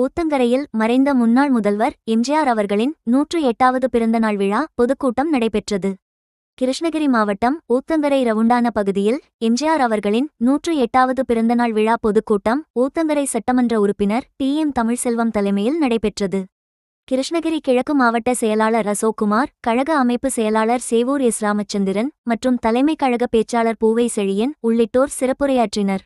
ஊத்தங்கரையில் மறைந்த முன்னாள் முதல்வர் எம்ஜிஆர் அவர்களின் நூற்று எட்டாவது பிறந்தநாள் விழா பொதுக்கூட்டம் நடைபெற்றது. கிருஷ்ணகிரி மாவட்டம் ஊத்தங்கரை ரவுண்டான பகுதியில் எம்ஜிஆர் அவர்களின் நூற்று எட்டாவது பிறந்தநாள் விழா பொதுக்கூட்டம் ஊத்தங்கரை சட்டமன்ற உறுப்பினர் டி எம் தமிழ்செல்வம் தலைமையில் நடைபெற்றது. கிருஷ்ணகிரி கிழக்கு மாவட்ட செயலாளர் அசோக்குமார் கழக அமைப்பு செயலாளர் சேவூர் எஸ் ராமச்சந்திரன் மற்றும் தலைமை கழக பேச்சாளர் பூவை செழியன் உள்ளிட்டோர் சிறப்புரையாற்றினர்.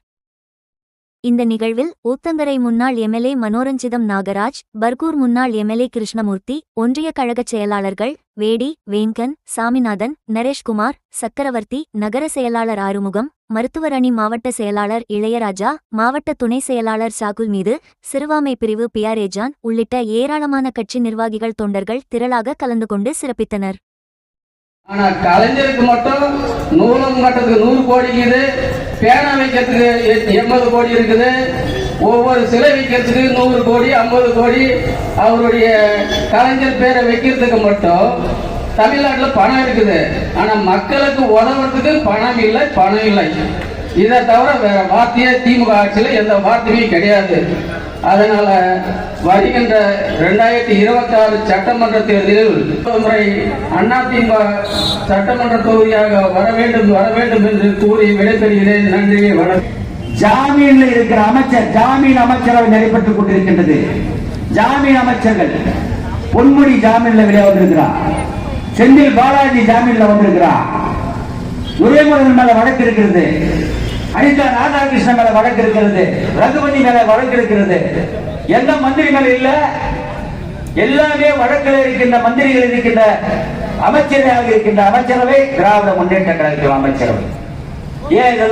இந்த நிகழ்வில் ஊத்தங்கரை முன்னாள் எம்எல்ஏ மனோரஞ்சிதம் நாகராஜ் பர்கூர் முன்னாள் எம்எல்ஏ கிருஷ்ணமூர்த்தி ஒன்றிய கழகச் செயலாளர்கள் வேடி வேங்கன் சாமிநாதன் நரேஷ்குமார் சக்கரவர்த்தி நகர செயலாளர் ஆறுமுகம் மருத்துவர் அணி மாவட்ட செயலாளர் இளையராஜா மாவட்ட துணை செயலாளர் சாகுல் மீது சிறுபான்மை பிரிவு பியாரேஜான் உள்ளிட்ட ஏராளமான கட்சி நிர்வாகிகள் தொண்டர்கள் திரளாக கலந்து கொண்டு சிறப்பித்தனர். ஆனா கலைஞருக்கு மட்டும் நூலகம் நூறு கோடி பேனா வைக்கிறதுக்கு எ- எண்பது கோடி இருக்குது. ஒவ்வொரு சிலை வைக்கிறதுக்கு நூறு கோடி ஐம்பது கோடி. அவருடைய கலைஞர் பேரை வைக்கிறதுக்கு மட்டும் தமிழ்நாட்டில் பணம் இருக்குது. ஆனால் மக்களுக்கு உதவுறதுக்கு பணம் இல்லை பணம் இல்லை. இதை தவிர வேற வார்த்தையே திமுக ஆட்சியில் எந்த வார்த்தையுமே கிடையாது. அதனால வருகின்ற ரெண்டாயிரத்தி இருபத்தி ஆறு சட்டமன்ற தேர்தலில் முறை அதிமுக சட்டமன்ற தொகுதியாக வர வேண்டும் வர வேண்டும் என்று கூறி விடைபெறுகிறேன். நன்றி வணக்கம். ஜாமீன்ல இருக்கிற அமைச்சர் ஜாமீன் அமைச்சரவை நடைபெற்றுக் கொண்டிருக்கின்றது. ஜாமீன் அமைச்சர்கள் பொன்முடி ஜாமீன்ல வெளியே வந்திருக்கிறார். செந்தில் பாலாஜி ஜாமீன்ல வந்திருக்கிறார். துரைமுருகன் மேல வழக்கு இருக்கிறது. அனிதா ராதாகிருஷ்ணன் மேல வழக்கு இருக்கிறது ரகுபதி மேல வழக்கு இருக்கிறது எந்த மந்திரி மேல இல்ல? எல்லாமே வழக்கில் இருக்கின்ற மந்திரிகள் இருக்கின்ற அமைச்சராக இருக்கின்ற அமைச்சரவை திராவிட முன்னேற்ற கழகத்தில் அமைச்சரவை. ஏன் இதெல்லாம்